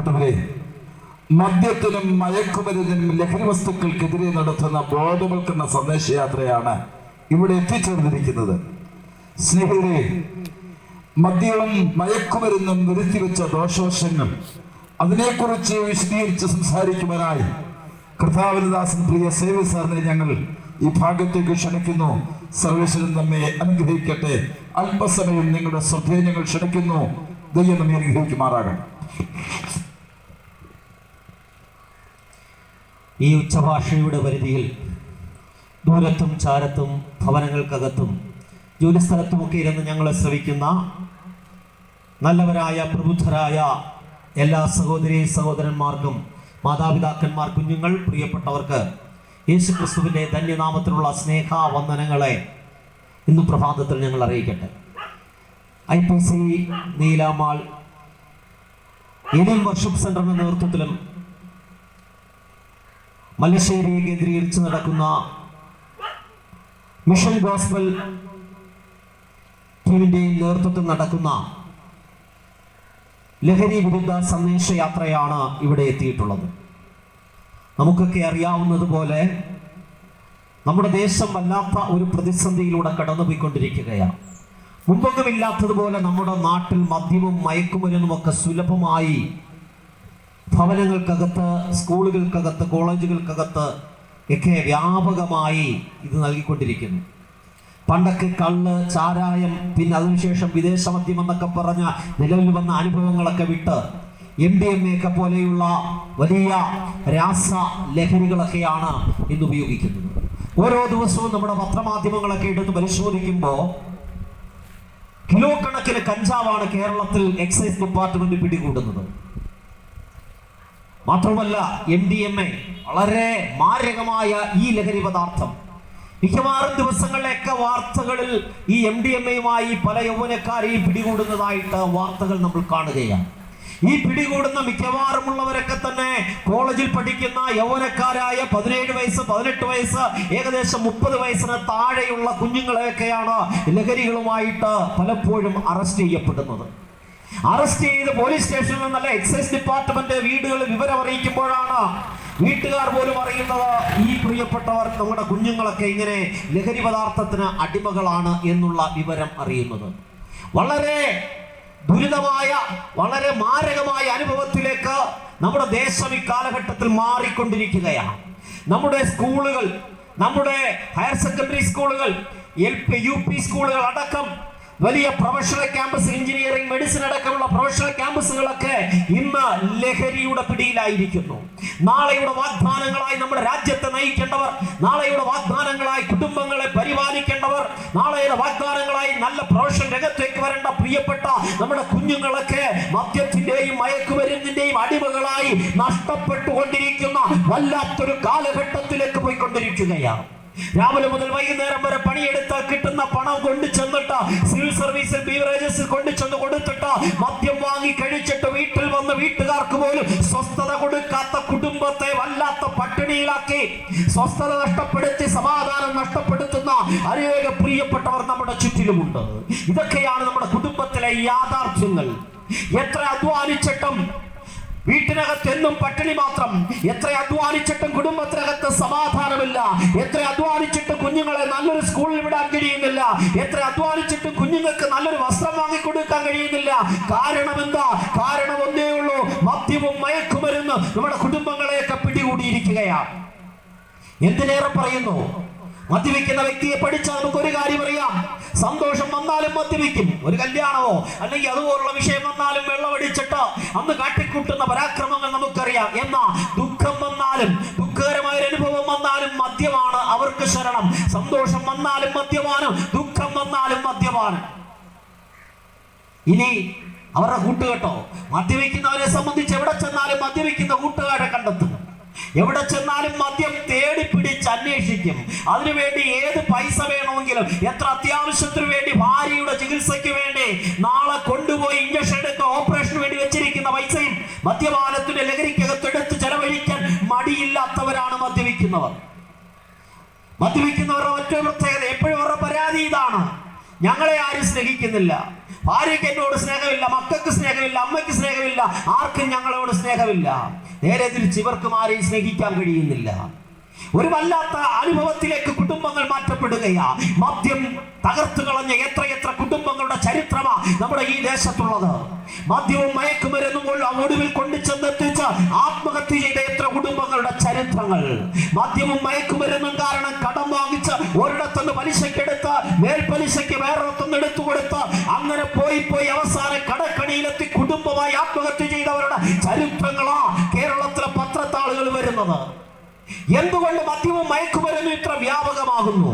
പ്രിയപ്പെട്ടവരെ മദ്യത്തിനും മയക്കുമരുന്നിനും ലഹരി വസ്തുക്കൾക്കെതിരെ നടത്തുന്ന ബോധവൽക്കരണ സന്ദേശയാത്രയാണ് ഇവിടെ എത്തിച്ചേർന്നിരിക്കുന്നത്. സ്നേഹിതരെ മദ്യവും മയക്കുമരുന്നും വരുത്തിവെച്ച ദോഷവശങ്ങൾ അതിനെക്കുറിച്ച് വിശദീകരിച്ച് സംസാരിക്കുവാനായി കർത്താവനദാസൻ പ്രിയ സേവി സാറിനെ ഞങ്ങൾ ഈ ഭാഗത്തേക്ക് ക്ഷണിക്കുന്നു. സർവേശ്വരൻ നമ്മെ അനുഗ്രഹിക്കട്ടെ. അല്പസമയം നിങ്ങളുടെ ശ്രദ്ധയെ ഞങ്ങൾ ക്ഷണിക്കുന്നു. ദൈവം നമ്മെ അനുഗ്രഹിക്കുമാറാകട്ടെ. ഈ ഉച്ചഭാഷയുടെ പരിധിയിൽ ദൂരത്തും ചാരത്തും ഭവനങ്ങൾക്കകത്തും ജോലിസ്ഥലത്തുമൊക്കെ ഇരുന്ന് ഞങ്ങളെ ശ്രവിക്കുന്ന നല്ലവരായ പ്രബുദ്ധരായ എല്ലാ സഹോദരി സഹോദരന്മാർക്കും മാതാപിതാക്കന്മാർ കുഞ്ഞുങ്ങൾ പ്രിയപ്പെട്ടവർക്ക് യേശു ക്രിസ്തുവിന്റെ ധന്യനാമത്തിലുള്ള സ്നേഹവന്ദനങ്ങളെ ഇന്ന് പ്രഭാതത്തിൽ ഞങ്ങൾ അറിയിക്കട്ടെ. ഐ പി സി നീലാമാൾ ഇനിയും വർഷിപ്പ് സെന്ററിന്റെ നേതൃത്വത്തിലും മല്ലശ്ശേരിയെ കേന്ദ്രീകരിച്ച് നടക്കുന്ന മിഷൻ ഗോസ്ബൽ ടീമിന്റെയും നേതൃത്വത്തിൽ നടക്കുന്ന ലഹരി വിരുദ്ധ സന്ദേശയാത്രയാണ് ഇവിടെ എത്തിയിട്ടുള്ളത്. നമുക്കൊക്കെ അറിയാവുന്നതുപോലെ നമ്മുടെ ദേശം വല്ലാത്ത ഒരു പ്രതിസന്ധിയിലൂടെ കടന്നുപോയിക്കൊണ്ടിരിക്കുകയാണ്. മുമ്പൊന്നുമില്ലാത്തതുപോലെ നമ്മുടെ നാട്ടിൽ മദ്യവും മയക്കുമരുന്നുമൊക്കെ സുലഭമായി ഭവനങ്ങൾക്കകത്ത് സ്കൂളുകൾക്കകത്ത് കോളേജുകൾക്കകത്ത് ഒക്കെ വ്യാപകമായി ഇത് നൽകിക്കൊണ്ടിരിക്കുന്നു. പണ്ടൊക്കെ കള്ള് ചാരായം പിന്നെ അതിനുശേഷം വിദേശ മദ്യം എന്നൊക്കെ പറഞ്ഞ നിലവിൽ വന്ന അനുഭവങ്ങളൊക്കെ വിട്ട് എം ഡി എം എ പോലെയുള്ള വലിയ രാസ ലഹരികളൊക്കെയാണ് ഇന്ന് ഉപയോഗിക്കുന്നത്. ഓരോ ദിവസവും നമ്മുടെ പത്രമാധ്യമങ്ങളൊക്കെ എടുത്ത് പരിശോധിക്കുമ്പോൾ കിലോ കണക്കിന് കഞ്ചാവാണ് കേരളത്തിൽ എക്സൈസ് ഡിപ്പാർട്ട്മെന്റ് പിടികൂടുന്നത്. മാത്രമല്ല എം ഡി എം എ വളരെ മാരകമായ ഈ ലഹരി പദാർത്ഥം. മിക്കവാറും ദിവസങ്ങളിലൊക്കെ വാർത്തകളിൽ ഈ എം ഡി എം എയുമായി പല യൗവനക്കാരെയും പിടികൂടുന്നതായിട്ട് വാർത്തകൾ നമ്മൾ കാണുകയാണ്. ഈ പിടികൂടുന്ന മിക്കവാറുമുള്ളവരൊക്കെ തന്നെ കോളേജിൽ പഠിക്കുന്ന യൗവനക്കാരായ പതിനേഴ് വയസ്സ് പതിനെട്ട് വയസ്സ് ഏകദേശം മുപ്പത് വയസ്സിന് താഴെയുള്ള കുഞ്ഞുങ്ങളെയൊക്കെയാണ് ലഹരികളുമായിട്ട് പലപ്പോഴും അറസ്റ്റ് ചെയ്യപ്പെടുന്നത്. അറസ്റ്റ് ചെയ്ത് പോലീസ് സ്റ്റേഷനിൽ നിന്നല്ല എക്സൈസ് ഡിപ്പാർട്ട്മെന്റ് വീടുകൾ വിവരം അറിയിക്കുമ്പോഴാണ് വീട്ടുകാർ പോലും അറിയുന്നത്. ഈ പ്രിയപ്പെട്ടവർ നമ്മുടെ കുഞ്ഞുങ്ങളൊക്കെ ഇങ്ങനെ ലഹരി പദാർത്ഥത്തിന് അടിമകളാണ് എന്നുള്ള വിവരം അറിയുന്നത്. വളരെ ദുരിതമായ വളരെ മാരകമായ അനുഭവത്തിലേക്ക് നമ്മുടെ ദേശം ഇക്കാലഘട്ടത്തിൽ കാലഘട്ടത്തിൽ മാറിക്കൊണ്ടിരിക്കുകയാണ്. നമ്മുടെ സ്കൂളുകൾ നമ്മുടെ ഹയർ സെക്കൻഡറി സ്കൂളുകൾ എൽ പി യു പി സ്കൂളുകൾ അടക്കം വലിയ പ്രൊഫഷണൽ ക്യാമ്പസ് എഞ്ചിനീയറിംഗ് മെഡിസിൻ അടക്കമുള്ള പ്രൊഫഷണൽ ക്യാമ്പസുകളൊക്കെ ഇന്ന് ലഹരിയുടെ പിടിയിലായിരിക്കുന്നു. നാളെയുടെ വാഗ്ദാനങ്ങളായി നമ്മുടെ രാജ്യത്തെ നയിക്കേണ്ടവർ നാളെയുടെ വാഗ്ദാനങ്ങളായി കുടുംബങ്ങളെ പരിപാലിക്കേണ്ടവർ നാളെയുടെ വാഗ്ദാനങ്ങളായി നല്ല പ്രൊഫഷൻ രംഗത്തേക്ക് വരേണ്ട പ്രിയപ്പെട്ട നമ്മുടെ കുഞ്ഞുങ്ങളൊക്കെ മദ്യത്തിന്റെയും മയക്കുമരുന്നിന്റെയും അടിമകളായി നഷ്ടപ്പെട്ടുകൊണ്ടിരിക്കുന്ന വല്ലാത്തൊരു കാലഘട്ടത്തിലേക്ക് പോയിക്കൊണ്ടിരിക്കുകയാണ്. രാവിലെ മുതൽ വൈകുന്നേരം വരെ പണിയെടുത്താൽ കിട്ടുന്ന പണം കൊണ്ടു ചെന്നിട്ട് സിവിൽ സർവീസിൽ ബീവറേജസിൽ കൊണ്ടു ചെന്ന് കൊടുത്തിട്ട് മദ്യം വാങ്ങി കഴിച്ചിട്ട് വീട്ടിൽ വന്ന് വീട്ടുകാർക്ക് പോലും സ്വസ്ഥത കൊടുക്കാത്ത കുടുംബത്തെ വല്ലാത്ത പട്ടിണിയിലാക്കി സ്വസ്ഥത നഷ്ടപ്പെടുത്തി സമാധാനം നഷ്ടപ്പെടുത്തുന്ന അനേക പ്രിയപ്പെട്ടവർ നമ്മുടെ ചുറ്റിലുമുണ്ട്. ഇതൊക്കെയാണ് നമ്മുടെ കുടുംബത്തിലെ യാഥാർത്ഥ്യങ്ങൾ. എത്ര അധ്വാനിച്ചിട്ടും വീട്ടിനകത്ത് എന്നും പട്ടിണി മാത്രം. എത്ര അധ്വാനിച്ചിട്ടും കുടുംബത്തിനകത്ത് സമാധാനമില്ല. എത്ര അധ്വാനിച്ചിട്ടും കുഞ്ഞുങ്ങളെ നല്ലൊരു സ്കൂളിൽ വിടാൻ കഴിയുന്നില്ല. എത്ര അധ്വാനിച്ചിട്ടും കുഞ്ഞുങ്ങൾക്ക് നല്ലൊരു വസ്ത്രം വാങ്ങിക്കൊടുക്കാൻ കഴിയുന്നില്ല. കാരണം എന്താ? കാരണം ഒന്നേ ഉള്ളൂ. മദ്യവും മയക്കുമരുന്ന് നമ്മുടെ കുടുംബങ്ങളെയൊക്കെ പിടികൂടിയിരിക്കുകയാണ്. എന്തിനേറെ പറയുന്നു? മദ്യപിക്കുന്ന വ്യക്തിയെ പഠിച്ചാൽ നമുക്ക് ഒരു കാര്യം അറിയാം. സന്തോഷം വന്നാലും മദ്യപിക്കും. ഒരു കല്യാണമോ അല്ലെങ്കിൽ അതുപോലുള്ള വിഷയം വന്നാലും വെള്ളമടിച്ചിട്ട് അന്ന് കാട്ടിക്കൂട്ടുന്ന പരാക്രമങ്ങൾ നമുക്കറിയാം. എന്നാ ദുഃഖം വന്നാലും ദുഃഖകരമായ ഒരു അനുഭവം വന്നാലും മദ്യമാണ് അവർക്ക് ശരണം. സന്തോഷം വന്നാലും മദ്യമാണ് ദുഃഖം വന്നാലും മദ്യമാണ് ഇനി അവരുടെ കൂട്ടുകെട്ടോ മദ്യപിക്കുന്നവരെ സംബന്ധിച്ച് എവിടെ ചെന്നാലും മദ്യപിക്കുന്ന കൂട്ടുകാരെ കണ്ടെത്തും. എവിടെ ചെന്നാലും മദ്യം തേടി പിടിച്ച് അന്വേഷിക്കും. അതിനുവേണ്ടി ഏത് പൈസ വേണമെങ്കിലും എത്ര അത്യാവശ്യത്തിന് വേണ്ടി ഭാര്യയുടെ ചികിത്സയ്ക്ക് വേണ്ടി നാളെ കൊണ്ടുപോയി ഇഞ്ചക്ഷൻ എടുത്ത് ഓപ്പറേഷന് വേണ്ടി വെച്ചിരിക്കുന്ന പൈസയും മദ്യപാനത്തിന്റെ ലഹരിക്കകത്ത് എടുത്ത് ചെലവഴിക്കാൻ മടിയില്ലാത്തവരാണ് മദ്യപിക്കുന്നവർ. മദ്യപിക്കുന്നവരുടെ മറ്റൊരു പ്രത്യേകത എപ്പോഴും അവരുടെ പരാതി ഇതാണ്. ഞങ്ങളെ ആരും സ്നേഹിക്കുന്നില്ല. ഭാര്യയ്ക്ക് എന്നോട് സ്നേഹമില്ല മക്കൾക്ക് സ്നേഹമില്ല അമ്മയ്ക്ക് സ്നേഹമില്ല ആർക്കും ഞങ്ങളോട് സ്നേഹമില്ല. നേരെ തിരിച്ച് ഇവർക്കും ആരെയും സ്നേഹിക്കാൻ കഴിയുന്നില്ല. ഒരു വല്ലാത്ത അനുഭവത്തിലേക്ക് കുടുംബങ്ങൾ മാറ്റപ്പെടുകയാ. മദ്യം തകർത്തു കളഞ്ഞ എത്രയെത്ര കുടുംബങ്ങളുടെ ചരിത്രമാ നമ്മുടെ ഈ ദേശത്തുള്ളത്. മദ്യവും മയക്കുമരുന്നും ഒടുവിൽ കൊണ്ടു ചെന്നെത്തിച്ച ആത്മഹത്യ ചെയ്ത എത്ര കുടുംബങ്ങളുടെ ചരിത്രങ്ങൾ. മദ്യവും മയക്കുമരുന്നും കാരണം കടം വാങ്ങിച്ച് ഒരിടത്തുനിന്ന് പലിശക്കെടുത്ത് മേൽപലിശയ്ക്ക് വേറൊരിടത്തുനിന്ന് എടുത്തു കൊടുത്ത് അങ്ങനെ പോയി പോയി അവസാന കടക്കണിയിലെത്തി കുടുംബമായി ആത്മഹത്യ ചെയ്തവരുടെ ചരിത്രങ്ങളാ കേരളത്തിലെ പത്രത്താളുകൾ വരുന്നത്. എന്തുകൊണ്ട് മദ്യവും മയക്കുമരുന്നും ഇത്ര വ്യാപകമാകുന്നു?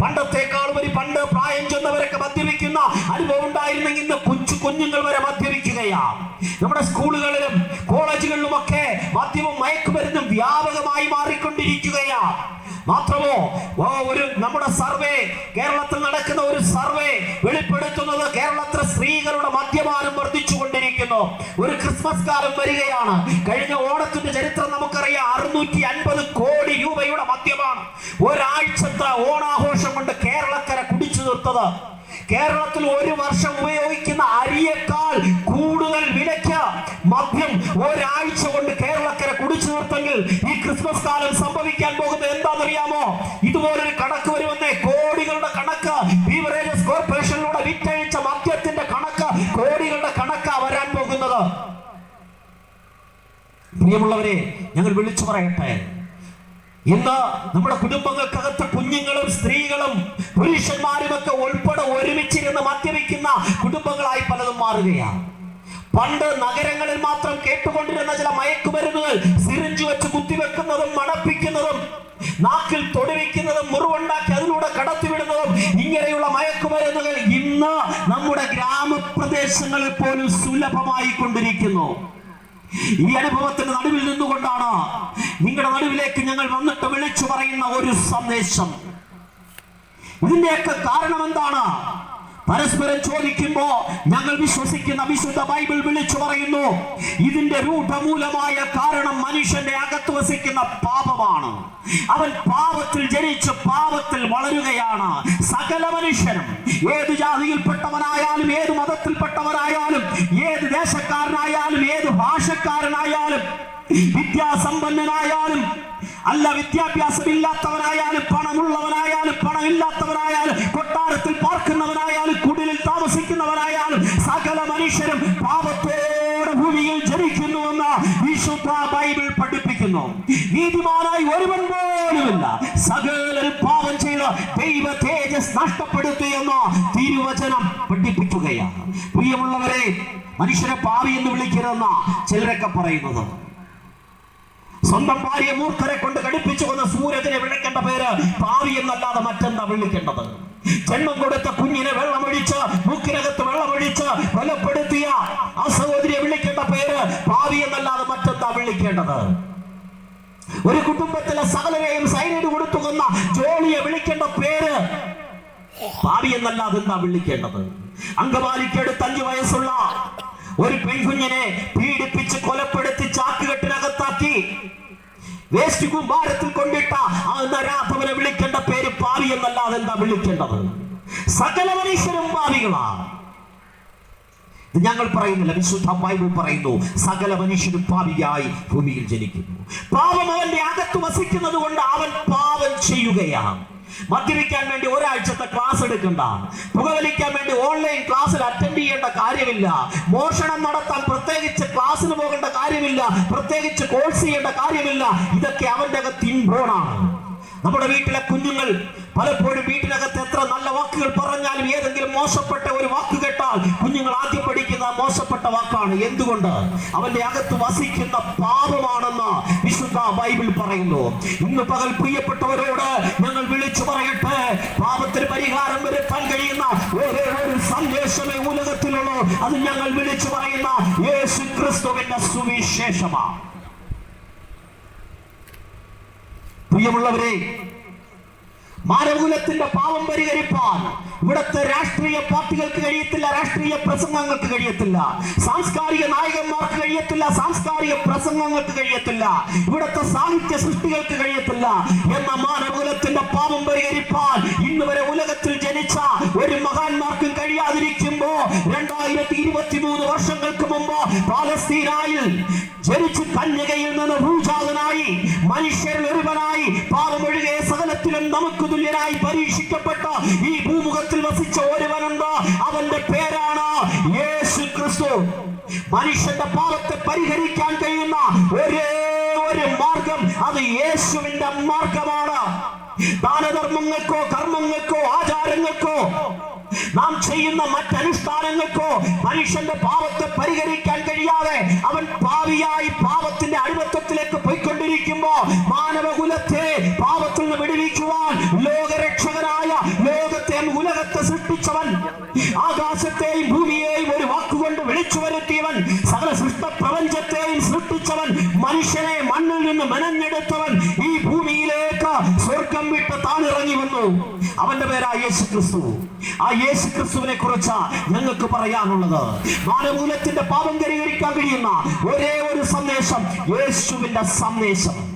പണ്ടത്തെക്കാളും ഒരു പണ്ട് പ്രായം ചെന്നവരൊക്കെ മദ്യപിക്കുന്ന അനുഭവം ഉണ്ടായിരുന്നെങ്കിൽ ഇന്ന് കൊച്ചു കുഞ്ഞുങ്ങൾ വരെ മദ്യപിക്കുകയാണ് നമ്മുടെ സ്കൂളുകളിലും കോളേജുകളിലുമൊക്കെ മദ്യവും മയക്കുമരുന്നും വ്യാപകമായി മാറിക്കൊണ്ടിരിക്കുകയാ. മാത്രമോ? ഒരു നമ്മുടെ സർവേ കേരളത്തിൽ നടക്കുന്ന ഒരു സർവേ വെളിപ്പെടുത്തുന്നത് കേരളത്തിലെ സ്ത്രീകളുടെ മദ്യപാനം വർദ്ധിച്ചുകൊണ്ടിരിക്കുന്നു. ഒരു ക്രിസ്മസ് കാലം വരികയാണ്. കഴിഞ്ഞ ഓണത്തിന്റെ ചരിത്രം നമുക്കറിയാം. അറുന്നൂറ്റി അൻപത് കോടി രൂപയുടെ മദ്യപാനം. ഒരാഴ്ചത്തെ ഓണാഘോഷം കൊണ്ട് കേരളക്കര കുടിച്ചു തീർത്തത് കേരളത്തിൽ ഒരു വർഷം ഉപയോഗിക്കുന്ന അരിയേക്കാൾ കൂടുതൽ വിലയ്ക്ക് മദ്യം ഒരാഴ്ച കൊണ്ട് കേരളക്കര കുടിച്ചു തീർത്തെങ്കിൽ ഈ ക്രിസ്മസ് കാലം സംഭവിക്കാൻ പോകുന്നത് എന്താണെന്നറിയാമോ? ഇതുപോലൊരു കണക്ക് വരുമെന്നേ. കോടികളുടെ കണക്ക്. ബീവറേജസ് കോർപ്പറേഷനിലൂടെ വിറ്റഴിച്ച മദ്യത്തിന്റെ കണക്ക് കോടികളുടെ കണക്കാ വരാൻ പോകുന്നത്. പ്രിയമുള്ളവരെ ഞങ്ങൾ വിളിച്ചു പറയട്ടെ. ഇന്ന് നമ്മുടെ കുടുംബങ്ങൾക്കകത്ത് കുഞ്ഞുങ്ങളും സ്ത്രീകളും പുരുഷന്മാരും ഒക്കെ ഉൾപ്പെടെ ഒരുമിച്ചിരുന്ന് മദ്യപിക്കുന്ന കുടുംബങ്ങളായി പലതും മാറുകയാണ്. പണ്ട് നഗരങ്ങളിൽ മാത്രം കേട്ടുകൊണ്ടിരുന്ന ചില മയക്കുമരുന്നുകൾ സിറിഞ്ച് വെച്ച് കുത്തിവെക്കുന്നതും മണപ്പിക്കുന്നതും നാക്കിൽ തൊടുവിക്കുന്നതും മുറിവുണ്ടാക്കി അതിലൂടെ കടത്തിവിടുന്നതും ഇങ്ങനെയുള്ള മയക്കുമരുന്നുകൾ ഇന്ന് നമ്മുടെ ഗ്രാമപ്രദേശങ്ങളിൽ പോലും സുലഭമായി കൊണ്ടിരിക്കുന്നു. ഈ അനുഭവത്തിന്റെ നടുവിൽ നിന്നുകൊണ്ടാണ് നിങ്ങളുടെ നടുവിലേക്ക് ഞങ്ങൾ വന്നിട്ട് വിളിച്ചു പറയുന്ന ഒരു സന്ദേശം. ഇതിന്റെയൊക്കെ കാരണം എന്താണ് പരസ്പരം ചോദിക്കുമ്പോ ഞങ്ങൾ വിശ്വസിക്കുന്ന വിശുദ്ധ ബൈബിൾ വിളിച്ചു പറയുന്നു ഇതിന്റെ രൂഢമൂലമായ കാരണം മനുഷ്യന്റെ അകത്ത് വസിക്കുന്ന പാപമാണ്. അവൻ പാപത്തിൽ ജനിച്ച് പാപത്തിൽ വളരുകയാണ്. സകല മനുഷ്യനും ഏത് ജാതിയിൽപ്പെട്ടവനായാലും ഏത് മതത്തിൽപ്പെട്ടവനായാലും ഏത് ദേശക്കാരനായാലും ഏത് ഭാഷക്കാരനായാലും വിദ്യാസമ്പന്നനായാലും അല്ല വിദ്യാഭ്യാസമില്ലാത്തവനായാലും പണമുള്ളവനായാലും പണമില്ലാത്തവനായാലും കൊട്ടാരത്തിൽ പാർക്കുന്നവരായാലും കുടിലിൽ താമസിക്കുന്നവരായാലും സകല മനുഷ്യരും പാപത്തോടെ ഭൂമിയിൽ ജനിക്കുന്നുവെന്ന് വിശുദ്ധ ബൈബിൾ പഠിപ്പിക്കുന്നു. നീതിമാനായി ഒരുവൻ പോലുമില്ല. സകലരും പാപം ചെയ്ത് ദൈവ തേജസ് നഷ്ടപ്പെടുത്തി എന്ന് തിരുവചനം പഠിപ്പിക്കുകയാണ്. പ്രിയമുള്ളവരെ മനുഷ്യരെ പാവി എന്ന് വിളിക്കരുതെന്ന ചിലരൊക്കെ പറയുന്നത്. സ്വന്തം ഭാര്യ മൂർഖരെ കൊണ്ട് കടിപ്പിച്ചു കൊന്ന സൂരജിനെ വിളിക്കേണ്ട പേര് പാവി എന്നല്ലാതെ മറ്റെന്താ വിളിക്കേണ്ടത്? ജന്മം കൊടുത്ത കുഞ്ഞിനെ വെള്ളമൊഴിച്ച് മൂക്കിനകത്ത് വെള്ളമൊഴിച്ച് കൊലപ്പെടുത്തിയ ആ സഹോദരിയെ വിളിക്കേണ്ട പേര് പാവി എന്നല്ലാതെ മറ്റെന്താ വിളിക്കേണ്ടത്? ഒരു കുടുംബത്തിലെ സകലരെയും സൈനൈഡ് കൊടുത്തു കൊന്ന ജോളിയെ വിളിക്കേണ്ട പേര് പാവി എന്നല്ലാതെ എന്താ വിളിക്കേണ്ടത്? അങ്കമാലിക്കടുത്ത് അഞ്ചു വയസ്സുള്ള ഒരു പെൺകുഞ്ഞിനെ പീഡിപ്പിച്ച് കൊലപ്പെടുത്തി ചാക്കുകെട്ടിനകത്താക്കി വേസ്റ്റ് കുമാരത്തിൽ കൊണ്ടിട്ട ആ വിളിക്കേണ്ട പേര് പാവി എന്നല്ലാതെ എന്താ വിളിക്കേണ്ടത്? സകല മനുഷ്യരും പാവികളാണ് ഞങ്ങൾ പറയുന്നില്ല വിശുദ്ധ ബൈബിൾ പറയുന്നു സകല മനുഷ്യനും പാപിയായി ഭൂമിയിൽ ജനിക്കുന്നു. പാപം അവന്റെ അകത്ത് വസിക്കുന്നത് കൊണ്ട് അവൻ പാപം ചെയ്യുകയാണ്. മദ്യപിക്കാൻ വേണ്ടി ഒരാഴ്ചത്തെ ക്ലാസ് എടുക്കണ്ട പുകവലിക്കാൻ വേണ്ടി ഓൺലൈൻ ക്ലാസ്സിൽ അറ്റൻഡ് ചെയ്യേണ്ട കാര്യമില്ല. മോഷണം നടത്താൻ പ്രത്യേകിച്ച് ക്ലാസ്സിന് പോകേണ്ട കാര്യമില്ല. പ്രത്യേകിച്ച് കോഴ്സ് ചെയ്യേണ്ട കാര്യമില്ല. ഇതൊക്കെ അവന്റെ അകത്ത് ഇൻബോണാണ് നമ്മുടെ വീട്ടിലെ കുഞ്ഞുങ്ങൾ പലപ്പോഴും വീട്ടിനകത്ത് എത്ര നല്ല വാക്കുകൾ പറഞ്ഞാലും ഏതെങ്കിലും മോശപ്പെട്ട ഒരു വാക്ക് കേട്ടാൽ കുഞ്ഞുങ്ങൾ ആദ്യം പഠിക്കുന്ന മോശപ്പെട്ട വാക്കാണ്. എന്തുകൊണ്ട്? അവന്റെ അകത്ത് വസിക്കുന്ന പാപമാണെന്ന് വിശുദ്ധ ബൈബിൾ പറയുന്നു. ഇന്ന് പകൽ പ്രിയപ്പെട്ടവരോട് ഞങ്ങൾ വിളിച്ചു പറയട്ടെ. പാപത്തിന് പരിഹാരം വരുത്താൻ കഴിയുന്ന ഒരേ സന്ദേശമേ ഉലകത്തിലുള്ളൂ. അത് ഞങ്ങൾ വിളിച്ചു പറയുന്ന യേശു ക്രിസ്തുവിന്റെ സുവിശേഷമാണ്. പ്രിയമുള്ളവരെ മാനവകുലത്തിന്റെ പാവം പരിഹരിപ്പാൻ ഇവിടുത്തെ രാഷ്ട്രീയ പാർട്ടികൾക്ക് കഴിയത്തില്ല രാഷ്ട്രീയ പ്രസംഗങ്ങൾക്ക് കഴിയത്തില്ല. സാംസ്കാരിക നായകന്മാർക്ക് കഴിയത്തില്ല സാംസ്കാരിക പ്രസംഗങ്ങൾക്ക് കഴിയത്തില്ല. ഇവിടുത്തെ സാഹിത്യ സൃഷ്ടികൾക്ക് കഴിയത്തില്ല. എന്ന മാനവകുലത്തിന്റെ പാപം പരിഹരിപ്പാൻ ഇന്ന് വരെ ഉലകത്തിൽ ജനിച്ച ഒരു മഹാന്മാർക്കും കഴിയാതിരിക്കുമ്പോ രണ്ടായിരത്തി ഇരുപത്തി മൂന്ന് വർഷങ്ങൾക്ക് മുമ്പ് പാലസ്തീനായിൽ ജനിച്ച് കന്യകയിൽ നിന്ന് ഭൂജാതനായി മനുഷ്യരിൽ ഒരുവനായി പാപമൊഴികെ സകലത്തിലും നമുക്ക് തുല്യനായി പരീക്ഷിക്കപ്പെട്ട ഈ ഭൂമുഖത്തിൽ വസിച്ച ഒരുവനുണ്ട്. അവന്റെ പേരാണ് യേശു ക്രിസ്തു മനുഷ്യന്റെ പാപത്തെ പരിഹരിക്കാൻ കഴിയുന്ന ഒരേ ഒരു മാർഗം അത് യേശുവിന്റെ മാർഗമാണ്. ദാനധർമ്മങ്ങൾക്കോ കർമ്മങ്ങൾക്കോ ആചാരങ്ങൾക്കോ നാം ചെയ്യുന്ന മറ്റനുഷ്ഠാനങ്ങൾക്കോ മനുഷ്യന്റെ പാപത്തെ പരിഹരിക്കാൻ കഴിയാതെ അവൻ പാവിയായി പാപത്തിന്റെ അടിമത്തത്തിലേക്ക് പോയിക്കൊണ്ടിരിക്കുമ്പോ മാനവകുലത്തെ ലോകരക്ഷകനായ ലോകത്തെ ഉലകത്തെ സൃഷ്ടിച്ചവൻ ആകാശത്തെയും ഭൂമിയെയും ഒരു വാക്കുകൊണ്ട് വിളിച്ചു വരുത്തിയവൻ സകല സൃഷ്ട പ്രപഞ്ചത്തെയും സൃഷ്ടിച്ചവൻ മനുഷ്യനെ മണ്ണിൽ നിന്ന് മെനഞ്ഞെടുത്തവൻ ഈ ഭൂമിയിലേക്ക് സ്വർഗം വിട്ട് താണിറങ്ങി വന്നു. അവന്റെ പേരാ യേശു ക്രിസ്തു ആ യേശു ക്രിസ്തുവിനെ കുറിച്ചാ ഞങ്ങൾക്ക് പറയാനുള്ളത്. മാനമൂലത്തിന്റെ പാപം പരിഹരിക്കാൻ കഴിയുന്ന ഒരേ ഒരു സന്ദേശം യേശുവിന്റെ സന്ദേശം.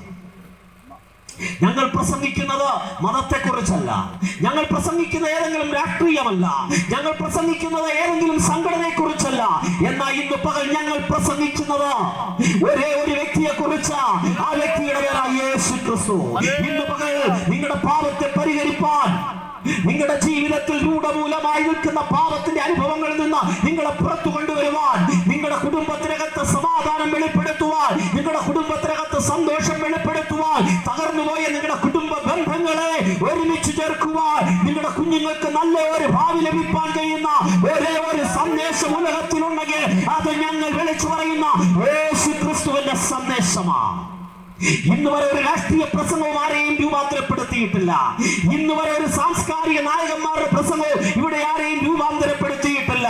ഞങ്ങൾ പ്രസംഗിക്കുന്നത് മതത്തെക്കുറിച്ചല്ല. ഞങ്ങൾ പ്രസംഗിക്കുന്ന ഏതെങ്കിലും രാഷ്ട്രീയമല്ല. ഞങ്ങൾ പ്രസംഗിക്കുന്നത് ഏതെങ്കിലും സംഘടനയെക്കുറിച്ചല്ല. എന്നാൽ ഇന്ന് പകൽ ഞങ്ങൾ പ്രസംഗിക്കുന്നത് ഒരേ ഒരു വ്യക്തിയെ കുറിച്ച് ആ വ്യക്തിയുടെ പേരാ യേശു ക്രിസ്തു ഇന്ന് പകൽ നിങ്ങളുടെ പാപത്തെ പരിഹരിപ്പാൻ നിങ്ങളുടെ ജീവിതത്തിൽ രൂഢമൂലമായി നിൽക്കുന്ന പാപത്തിന്റെ അനുഭവങ്ങളിൽ നിന്ന് നിങ്ങളെ പുറത്തു കൊണ്ടുവരുവാൻ നിങ്ങളുടെ കുടുംബത്തിനകത്ത് സമാധാനം വെളിപ്പെടുത്തുവാൻ നിങ്ങളുടെ കുടുംബത്തിനകത്ത് സന്തോഷം വെളിപ്പെടുത്തുവാൻ തകർന്നുപോയ നിങ്ങളുടെ കുടുംബ ബന്ധങ്ങളെ ഒരുമിച്ച് ചേർക്കുവാൻ നിങ്ങളുടെ കുഞ്ഞുങ്ങൾക്ക് നല്ല ഒരു ഭാവി ലഭിക്കാൻ കഴിയുന്ന ഒരേ ഒരു സന്ദേശം ഉലകത്തിലുണ്ടെങ്കിൽ അത് ഞങ്ങൾ വിളിച്ചു പറയുന്ന യേശു ക്രിസ്തുവിന്റെ സന്ദേശമാണ് ഇന്ന് വരെ ഒരു രാഷ്ട്രീയ പ്രസംഗവും ആരെയും രൂപാന്തരപ്പെടുത്തിയിട്ടില്ല. ഇന്ന് വരെ ഒരു സാംസ്കാരിക നായകന്മാരുടെ പ്രസംഗവും ഇവിടെ ആരെയും രൂപാന്തരപ്പെടുത്തിയിട്ടില്ല.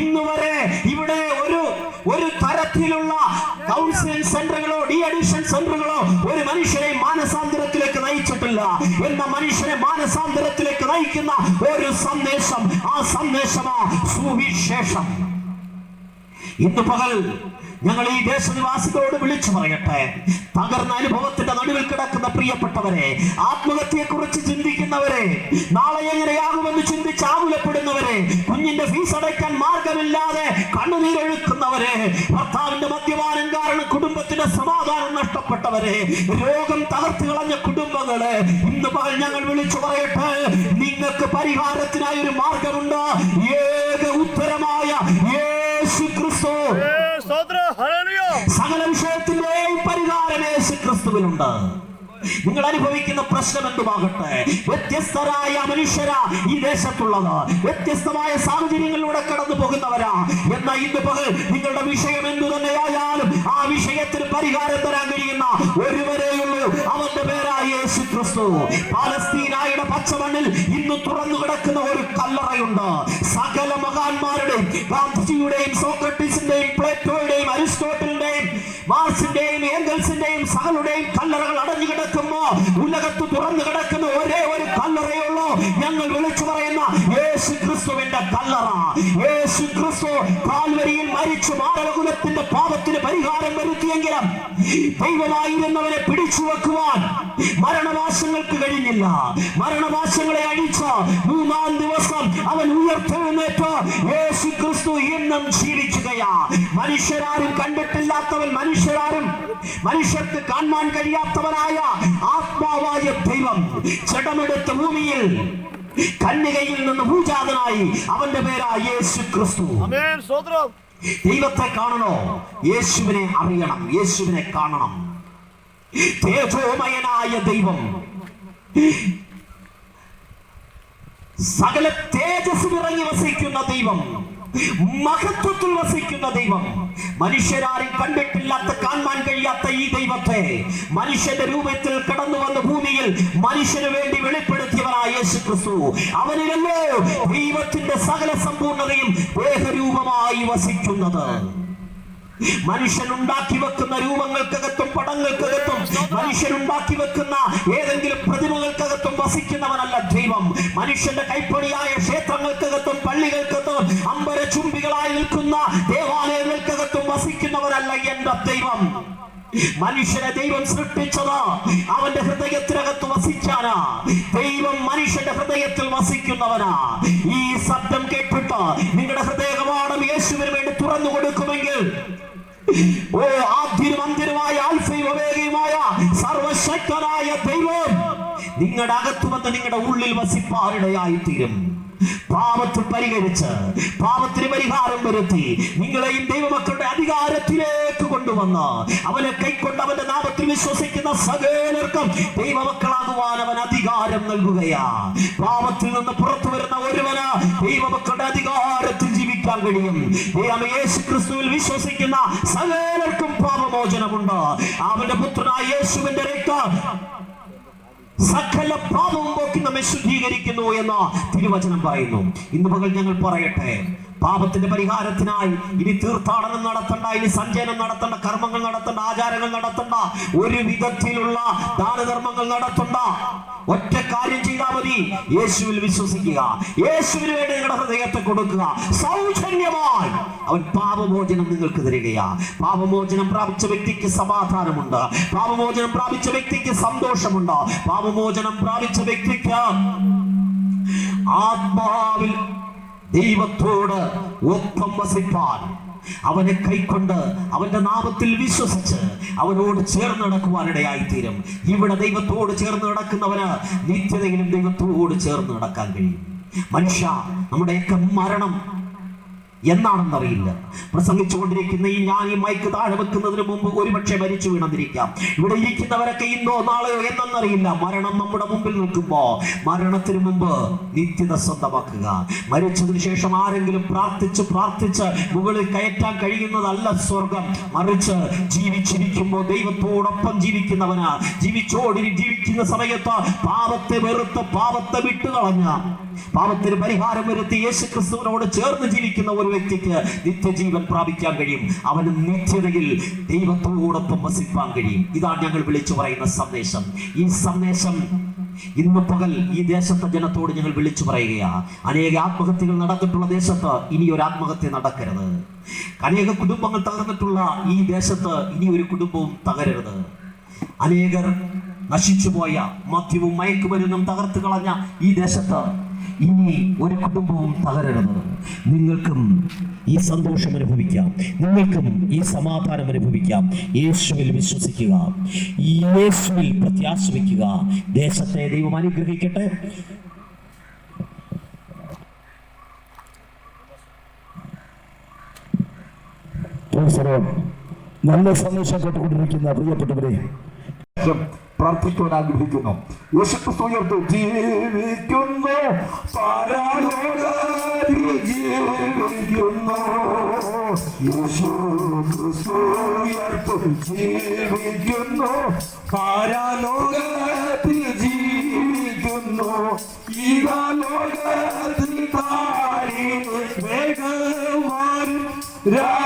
ഇന്ന് വരെ തരത്തിലുള്ള കൗൺസിലിംഗ് സെന്ററുകളോ ഡി അഡിഷൻ സെന്ററുകളോ ഒരു മനുഷ്യനെ മാനസാന്തരത്തിലേക്ക് നയിച്ചിട്ടില്ല. എന്ന മനുഷ്യനെ മാനസാന്തരത്തിലേക്ക് നയിക്കുന്ന ഒരു സന്ദേശം ആ സന്ദേശമാ സുവിശേഷം. ഇന്ന് പകൽ ഞങ്ങൾ ഈ ദേശനിവാസികളോട് വിളിച്ചു പറയട്ടെ. തകർന്ന അനുഭവത്തിന്റെ നടുവിൽ കിടക്കുന്ന പ്രിയപ്പെട്ടവരെ ആത്മഹത്യയെ കുറിച്ച് ചിന്തിക്കുന്നവരെ നാളെ എങ്ങനെയാകുമെന്ന് ചിന്തിച്ച് ആകുലപ്പെടുന്നവരെ കുഞ്ഞിന്റെ ഫീസ് അടയ്ക്കാൻ മാർഗമില്ലാതെ കണ്ണുനീരൊഴുക്കുന്നവരെ ഭർത്താവിന്റെ മദ്യപാനം കാരണം കുടുംബത്തിന്റെ സമാധാനം നഷ്ടപ്പെട്ടവരെ രോഗം തകർത്ത് കളഞ്ഞ കുടുംബങ്ങളെ ഇന്ന് പകൽ ഞങ്ങൾ വിളിച്ചു പറയട്ടെ. നിങ്ങൾക്ക് പരിഹാരത്തിനായി ഒരു മാർഗമുണ്ട്. ഏക ഉത്തരമായ യേശു സകല വിഷയത്തിന്റെയും പരിഹാരം യേശു ക്രിസ്തുവിലുണ്ട് നിങ്ങൾ അനുഭവിക്കുന്ന പ്രശ്നം എന്തുമാകട്ടെ? വ്യത്യസ്തരായ മനുഷ്യരാ ഈ ദേശത്തുള്ളത്. വ്യത്യസ്തമായ സാഹചര്യങ്ങളിലൂടെ കടന്നു പോകുന്നവരാ. എന്നാ ഇന്ന് പകൽ നിങ്ങളുടെ വിഷയം എന്തു തന്നെയായാലും ആ വിഷയത്തിന് പരിഹാരം തരാൻ കഴിയുന്ന ഒരുവരെയുള്ളൂ. അവന്റെ പേരായ യേശു ക്രിസ്തു പാലസ്തീനായുടെ പച്ചമണ്ണിൽ ഇന്ന് തുറന്നു കിടക്കുന്ന ഒരു കല്ലറയുണ്ട്. സകല മഹാന്മാരുടെയും ഗാന്ധിജിയുടെയും സോക്രട്ടീസിന്റെയും പ്ലേറ്റോയുടെയും അരിസ്റ്റോട്ടലിന്റെയും മാർസിന്റെയും ഏംഗൽസിന്റെയും സകലുടെയും കല്ലറകൾ അടഞ്ഞു കിടക്കുമ്പോ ഉലകത്ത് തുറന്നു കിടക്കുന്ന. ഒരേ ഒരു കല്ലറയുള്ളൂ ഞങ്ങൾ വിളിച്ചു പറയുന്ന യേശു ക്രിസ്തുവിന്റെ കല്ലറ. യേശു ക്രിസ്തു കാൽവരിയിൽ മരിച്ചു മാനവകുലത്തിന്റെ പാപത്തിന് പരിഹാരം വരുത്തിയെങ്കിലും ദൈവമായിരുന്നവരെ പിടിച്ചു വെക്കുവാൻ മരണവാസങ്ങൾക്ക് കഴിഞ്ഞില്ല. മരണവാസങ്ങളെ അഴിച്ച മൂന്നാം ദിവസം അവൻ ഉയർത്തെഴുന്നേറ്റ് യേശു ക്രിസ്തു ഇന്നും ജീവിക്കുകയാ. മനുഷ്യരാരും കണ്ടിട്ടില്ലാത്തവൻ മനുഷ്യരാരും മനുഷ്യർക്ക് കാണാൻ കഴിയാത്തവനായ ആത്മാവായ ദൈവം ചടമെടുത്ത ഭൂമിയിൽ കന്യകയിൽ നിന്ന് പൂജാതനായി അവന്റെ പേരാ യേശു ക്രിസ്തു. ദൈവത്തെ കാണണോ? യേശുവിനെ അറിയണം. യേശുവിനെ കാണണം. തേജോമയനായ ദൈവം. സകല തേജസ് നിറങ്ങി വസിക്കുന്ന ദൈവം. മഹത്വത്തിൽ വസിക്കുന്ന ദൈവം. മനുഷ്യരാരും കണ്ടിട്ടില്ലാത്ത കാണാൻ കഴിയാത്ത ഈ ദൈവത്തെ മനുഷ്യന്റെ രൂപത്തിൽ കടന്നു വന്ന ഭൂമിയിൽ മനുഷ്യന് വേണ്ടി വെളിപ്പെടുത്തിയവനായ യേശു ക്രിസ്തു അവനിലല്ലോ ദൈവത്തിന്റെ സകല സമ്പൂർണതയും ദേഹരൂപമായി വസിക്കുന്നത്. മനുഷ്യൻ ഉണ്ടാക്കി വെക്കുന്ന രൂപങ്ങൾക്കകത്തും പടങ്ങൾക്കകത്തും മനുഷ്യൻ ഉണ്ടാക്കി വെക്കുന്ന ഏതെങ്കിലും പ്രതിമകൾക്കകത്തും വസിക്കുന്നവനല്ല ദൈവം. മനുഷ്യന്റെ കൈപ്പണിയായ ക്ഷേത്രങ്ങൾക്കകത്തും പള്ളികൾക്കകത്തും അമ്പര ചുംബികളായി നിൽക്കുന്ന ദേവാലയങ്ങൾക്കകത്തും വസിക്കുന്നവനല്ല എന്റെ ദൈവം. മനുഷ്യനെ ദൈവം സൃഷ്ടിച്ചത് അവന്റെ ഹൃദയത്തിനകത്ത് വസിക്കാനാ ദൈവം മനുഷ്യന്റെ ഹൃദയത്തിൽ വസിക്കുന്നവനാ. ഈ ശബ്ദം കേട്ടിട്ട് നിങ്ങളുടെ ഹൃദയ കവാടം യേശുവിന് വേണ്ടി തുറന്നു കൊടുക്കുമെങ്കിൽ ഓ ആദ്യനും അന്ത്യനുമായ ആൽഫയും സർവശക്തനായ ദൈവം. നിങ്ങളുടെ അകത്ത് വന്ന് നിങ്ങളുടെ ഉള്ളിൽ വസിപ്പാനിടയായി തീരും പാപത്തെ പരിഹരിച്ച് പാപത്തിന് പരിഹാരം വരുത്തി നിങ്ങളെയും ദൈവമക്കളുടെ അധികാരത്തിലേക്ക് കൊണ്ടുവന്ന് അവനെ കൈക്കൊണ്ട് അവന്റെ നാമത്തിൽ വിശ്വസിക്കുന്ന സകലർക്കും ദൈവമക്കളാകുവാൻ അവൻ അധികാരം നൽകുകയാ. പാപത്തിൽ നിന്ന് പുറത്തു വരുന്ന ഒരുവന് ദൈവമക്കളുടെ അധികാരത്തിൽ ജീവിക്കാൻ കഴിയും യേശു ക്രിസ്തുവിൽ വിശ്വസിക്കുന്ന സകലർക്കും പാപമോചനമുണ്ട്. അവന്റെ പുത്രനായ യേശുവിന്റെ രക്തം സകല പാപവും പോക്കി നമ്മെ ശുദ്ധീകരിക്കുന്നു എന്ന് തിരുവചനം പറയുന്നു. ഇന്ന് പകൽ ഞങ്ങൾ പറയട്ടെ പാപത്തിന്റെ പരിഹാരത്തിനായി ഇനി തീർത്ഥാടനം നടത്തണ്ട ഇനി സഞ്ചയനം നടത്തണ്ട കർമ്മങ്ങൾ നടത്തണ്ട ആചാരങ്ങൾ നടത്തണ്ട ഒരു വിധത്തിലുള്ള ദാനധർമ്മങ്ങൾ നടത്തണ്ട. ഒറ്റ കാര്യം ചെയ്താൽ മതി. യേശുവിൽ വിശ്വസിക്കുക. യേശുവിന് വേണ്ടി നിങ്ങളുടെ ഹൃദയത്തെ കൊടുക്കുക. സൗജന്യമായി അവൻ പാപമോചനം നിങ്ങൾക്ക് തരികയാ. പാപമോചനം പ്രാപിച്ച വ്യക്തിക്ക് സമാധാനമുണ്ട്. പാപമോചനം പ്രാപിച്ച വ്യക്തിക്ക് സന്തോഷമുണ്ട്. പാപമോചനം പ്രാപിച്ച വ്യക്തിക്ക് ആത്മാവിൽ ദൈവത്തോട് ഒപ്പം വസിപ്പാൻ അവനെ കൈക്കൊണ്ട് അവന്റെ നാമത്തിൽ വിശ്വസിച്ച് അവനോട് ചേർന്ന് നടക്കുവാനിടയായി തീരും ഇവിടെ ദൈവത്തോട് ചേർന്ന് നടക്കുന്നവന് നിത്യതയിലും ദൈവത്തോട് ചേർന്ന് നടക്കാൻ കഴിയും. മനുഷ്യ നമ്മുടെയൊക്കെ മരണം എന്നാണെന്നറിയില്ല. പ്രസംഗിച്ചുകൊണ്ടിരിക്കുന്ന ഈ ഞാൻ ഈ മൈക്ക് താഴെ വെക്കുന്നതിന് മുമ്പ് ഒരുപക്ഷെ മരിച്ചു വീണെന്നിരിക്കാം ഇവിടെ ഇരിക്കുന്നവരൊക്കെ ഇന്നോ നാളെയോ എന്നറിയില്ല മരണം നമ്മുടെ മുമ്പിൽ നിൽക്കുമ്പോ മരണത്തിന് മുമ്പ് നിത്യത സ്വന്തമാക്കുക. മരിച്ചതിന് ശേഷം ആരെങ്കിലും പ്രാർത്ഥിച്ച് പ്രാർത്ഥിച്ച് മുകളിൽ കയറ്റാൻ കഴിയുന്നതല്ല സ്വർഗം. മറിച്ച് ജീവിച്ചിരിക്കുമ്പോൾ ദൈവത്തോടൊപ്പം ജീവിക്കുന്നവന്. ജീവിച്ചോടി ജീവിക്കുന്ന സമയത്ത് പാപത്തെ വെറുത്ത് പാപത്തെ വിട്ടുകളഞ്ഞ പാപത്തിന് പരിഹാരം വരുത്തി യേശു ക്രിസ്തുവിനോട് ചേർന്ന് ജീവിക്കുന്ന ഒരു വ്യക്തിക്ക് നിത്യജീവൻ പ്രാപിക്കാൻ കഴിയും. അവന് നിത്യതയിൽ ദൈവത്തോടൊപ്പം വസിപ്പാൻ കഴിയും. ഇതാണ് ഞങ്ങൾ വിളിച്ചു പറയുന്ന സന്ദേശം. ഈ സന്ദേശം ഇന്ന് പകൽ ഈ ദേശത്തെ ജനത്തോട് ഞങ്ങൾ വിളിച്ചു പറയുകയാണ് അനേക ആത്മഹത്യകൾ നടന്നിട്ടുള്ള ദേശത്ത് ഇനി ഒരു ആത്മഹത്യ നടക്കരുത്. അനേക കുടുംബങ്ങൾ തകർന്നിട്ടുള്ള ഈ ദേശത്ത് ഇനി ഒരു കുടുംബവും തകരരുത്. അനേകർ നശിച്ചുപോയ മദ്യവും മയക്കുമരുന്നും തകർത്ത് കളഞ്ഞ ഈ ദേശത്ത് ഇനി ഒരു കുടുംബവും തകരരുത്. നിങ്ങൾക്കും ഈ സന്തോഷം അനുഭവിക്കാം. നിങ്ങൾക്കും ഈ സമാധാനം അനുഭവിക്കാം. യേശുവിൽ വിശ്വസിക്കുക. യേശുവിൽ പ്രത്യാശ വയ്ക്കുക ദേശത്തെ ദൈവം അനുഗ്രഹിക്കട്ടെ. നല്ല സന്ദേശം കേട്ടുകൊണ്ടിരിക്കുന്ന പ്രിയപ്പെട്ടവരെ. പ്രാർത്ഥിക്കുവാൻ ആഗ്രഹിക്കുന്നു. യേശുക്രിസ്തു ഉയർത്തു ജീവിക്കുന്നു ജീവിക്കുന്നു. ജീവിക്കുന്നു പരലോകത്തിൽ ജീവിക്കുന്നു. ഇതാ താഴെ വേഗവാനും രാജരാജനായി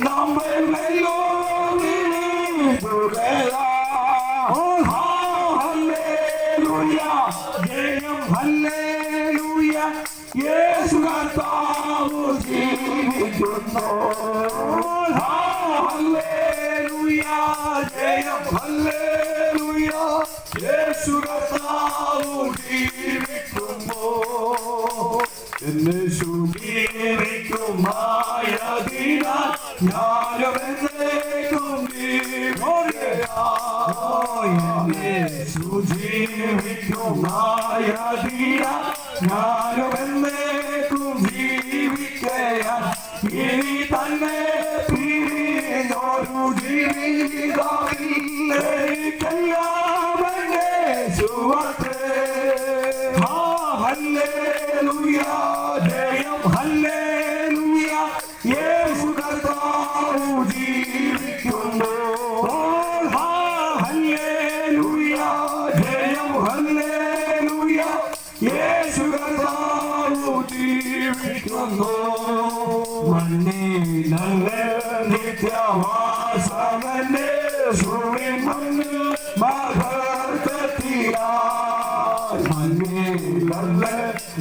Number. ഞാനും എന്നേക്കും ജീവിക്കയാൽ ഇനി തന്നെ പിരിഞ്ഞൊരു ജീവിതമില്ല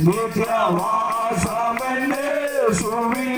Mutia Raza Mende Suri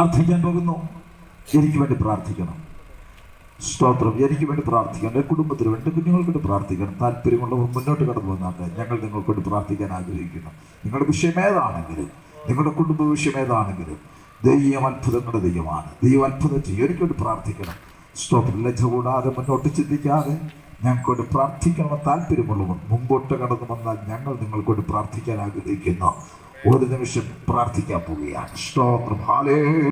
പ്രാർത്ഥിക്കാൻ പോകുന്നു. എനിക്ക് വേണ്ടി പ്രാർത്ഥിക്കണം. സ്തോത്രം. എനിക്ക് വേണ്ടി പ്രാർത്ഥിക്കണം. എന്റെ കുടുംബത്തിന് വേണ്ടി കുഞ്ഞുങ്ങൾക്ക് വേണ്ടി പ്രാർത്ഥിക്കണം. താല്പര്യമുള്ളവർ മുന്നോട്ട് കടന്നു വന്നാട്ടെ. ഞങ്ങൾ നിങ്ങൾക്ക് വേണ്ടി പ്രാർത്ഥിക്കാൻ ആഗ്രഹിക്കുന്നു. നിങ്ങളുടെ വിഷയം ഏതാണെങ്കിലും നിങ്ങളുടെ കുടുംബ വിഷയം ഏതാണെങ്കിലും ദൈവം അത്ഭുതങ്ങളുടെ ദൈവമാണ്. ദൈവം അത്ഭുതം ചെയ്യും. എനിക്ക് വേണ്ടി പ്രാർത്ഥിക്കണം. സ്തോത്രം. ലജ്ജ കൂടാതെ മുന്നോട്ട് ചിന്തിക്കാതെ ഞങ്ങൾക്കൊണ്ട് പ്രാർത്ഥിക്കണമെന്ന് താല്പര്യമുള്ളവർ മുമ്പോട്ട് കടന്നു വന്നാൽ ഞങ്ങൾ നിങ്ങൾക്കൊണ്ട് പ്രാർത്ഥിക്കാൻ ആഗ്രഹിക്കുന്നു. ഒരു നിമിഷം പ്രാർത്ഥിക്കാൻ പോവുകയാണ്. സ്തോത്രം. ഹാലേ